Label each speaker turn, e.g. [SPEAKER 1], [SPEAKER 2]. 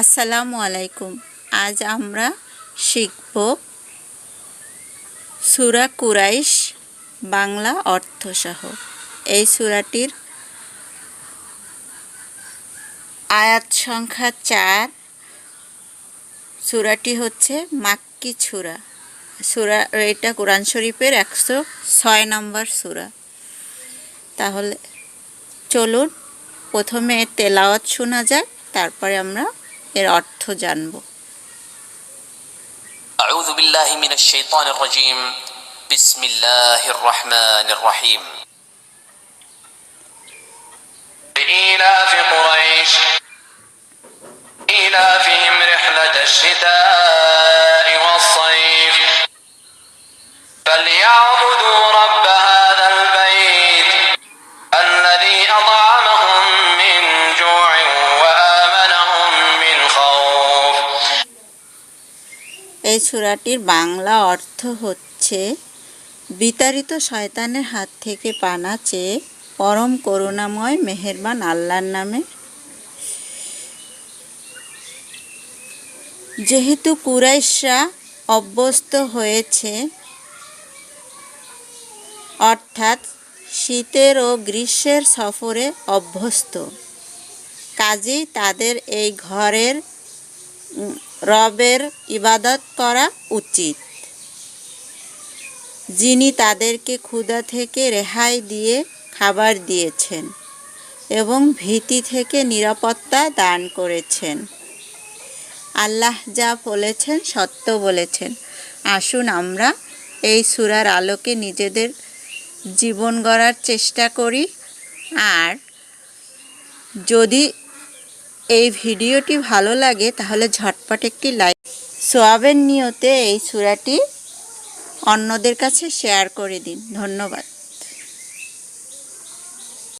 [SPEAKER 1] আসসালামু আলাইকুম। আজ আমরা শিখব সুরা কুরাইশ বাংলা অর্থসহ। এই সুরাটির আয়াত সংখ্যা চার। সুরাটি হচ্ছে মাক্কি সুরা। সুরা, এটা কোরআন শরীফের একশো ছয় নম্বর সুরা। তাহলে চলুন, প্রথমে তেলাওয়াত শোনা যায় তারপরে আমরা এর অর্থ জানব
[SPEAKER 2] أعوذ بالله من الشيطان الرجيم بسم الله الرحمن الرحيم
[SPEAKER 3] لإيلاف قريش إيلافهم رحلة الشتاء
[SPEAKER 1] এই সূরাটির বাংলা অর্থ হচ্ছে, বিতাড়িত শয়তানের হাত থেকে পানা চেয়ে পরম করুণাময় মেহেরবান আল্লাহর নামে। যেহেতু কুরাইশরা অভ্যস্ত হয়েছে, অর্থাৎ শীতের ও গ্রীষ্মের সফরে অভ্যস্ত, কাজেই তাদের এই ঘরের রবের ইবাদত করা উচিত। যিনি তাদেরকে ক্ষুধা থেকে রেহাই দিয়ে খাবার দিয়েছেন এবং ভীতি থেকে নিরাপত্তা দান করেছেন। আল্লাহ যা বলেছেন সত্য বলেছেন। আসুন আমরা এই সুরার আলোকে নিজেদের জীবন গড়ার চেষ্টা করি। আর যদি এই ভিডিওটি ভালো লাগে, তাহলে ঝটপট একটি লাইক সোয়াবের নিয়তে এই সুরাটি অন্যদের কাছে শেয়ার করে দিন। ধন্যবাদ।